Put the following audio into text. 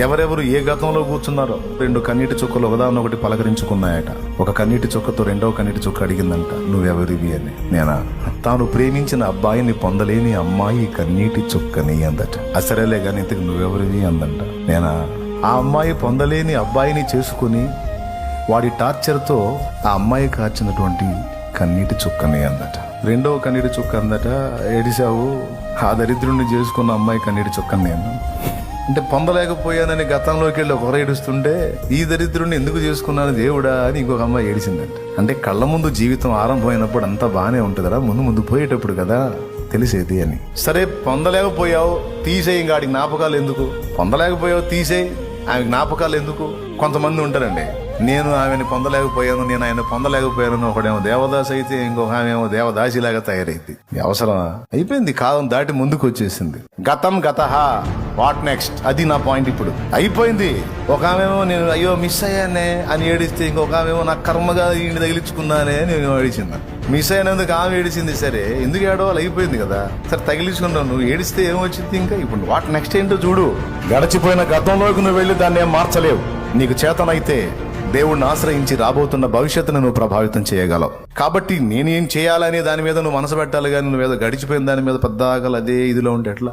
ఎవరెవరు ఏ గతంలో కూర్చున్నారో రెండు కన్నీటి చుక్కలు ఒకదాన్ని ఒకటి పలకరించుకున్నాయట. ఒక కన్నీటి చుక్కతో రెండవ కన్నీటి చుక్క అడిగిందంట నువ్వెవరివి అని? నేనా? తాను ప్రేమించిన అబ్బాయిని పొందలేని అమ్మాయి కన్నీటి చుక్కని అందట. అసరేలే గాని ఇంతకు నువ్వెవరివి? అందంట. నేనా? ఆ అమ్మాయి పొందలేని అబ్బాయిని చేసుకుని వాడి టార్చర్తో ఆ అమ్మాయి కాచినటువంటి కన్నీటి చుక్కని అందట. రెండవ కన్నీటి చుక్క అందట ఏడిసావు ఆ దరిద్రుణ్ణి చేసుకున్న అమ్మాయి కన్నీటి చుక్కని నేను అంటే పొందలేకపోయానని గతంలోకి వెళ్ళి ఒకరు ఏడుస్తుంటే ఈ దరిద్రుడిని ఎందుకు చేసుకున్నాను దేవుడా అని ఇంకొక అమ్మాయి ఏడిసిందంట. అంటే కళ్ళ ముందు జీవితం ఆరంభమైనప్పుడు అంతా బాగానే ఉంటుందా ముందు ముందు పోయేటప్పుడు కదా తెలిసేది అని. సరే పొందలేకపోయావు తీసేయి ఇంకా ఆడికి జ్ఞాపకాలు ఎందుకు? పొందలేకపోయావు తీసేయి ఆమె జ్ఞాపకాలు ఎందుకు? కొంతమంది ఉంటారండి నేను ఆమెను పొందలేకపోయాను నేను ఆయన పొందలేకపోయాను ఒకడేమో దేవదాస్ అయితే ఇంకొక ఆమె ఏమో దేవదాసిలాగా తయారైంది. అవసరం అవసరమా అయిపోయింది కాలం దాటి ముందుకు వచ్చేసింది గతం గత వాట్ నెక్స్ట్ అది నా పాయింట్ ఇప్పుడు. అయిపోయింది. ఒక ఆమెమో నేను అయ్యో మిస్ అయ్యానే అని ఏడిస్తే ఇంకొక ఆమెమో నా కర్మగా ఈయన తగిలించుకున్నానే నేను ఏడిచింది. మిస్ అయినందుకు ఆమె ఏడిచింది సరే ఎందుకు ఏడవాలి? అయిపోయింది కదా. సరే తగిలించుకున్నావు నువ్వు. ఏడిస్తే ఏమొచ్చింది ఇంకా? ఇప్పుడు వాట్ నెక్స్ట్ ఏంటో చూడు. గడిచిపోయిన గతంలోకి నువ్వు వెళ్ళి దాన్ని ఏం మార్చలేవు. నీకు చేతనైతే దేవుణ్ణి ఆశ్రయించి రాబోతున్న భవిష్యత్తును నువ్వు ప్రభావితం చేయగలవు. కాబట్టి నేనేం చేయాలనే దాని మీద నువ్వు మనసు పెట్టాలి కానీ నువ్వు ఏదో గడిచిపోయిన దాని మీద పెద్దగా అదే ఇదిలో ఉంటే ఎట్లా?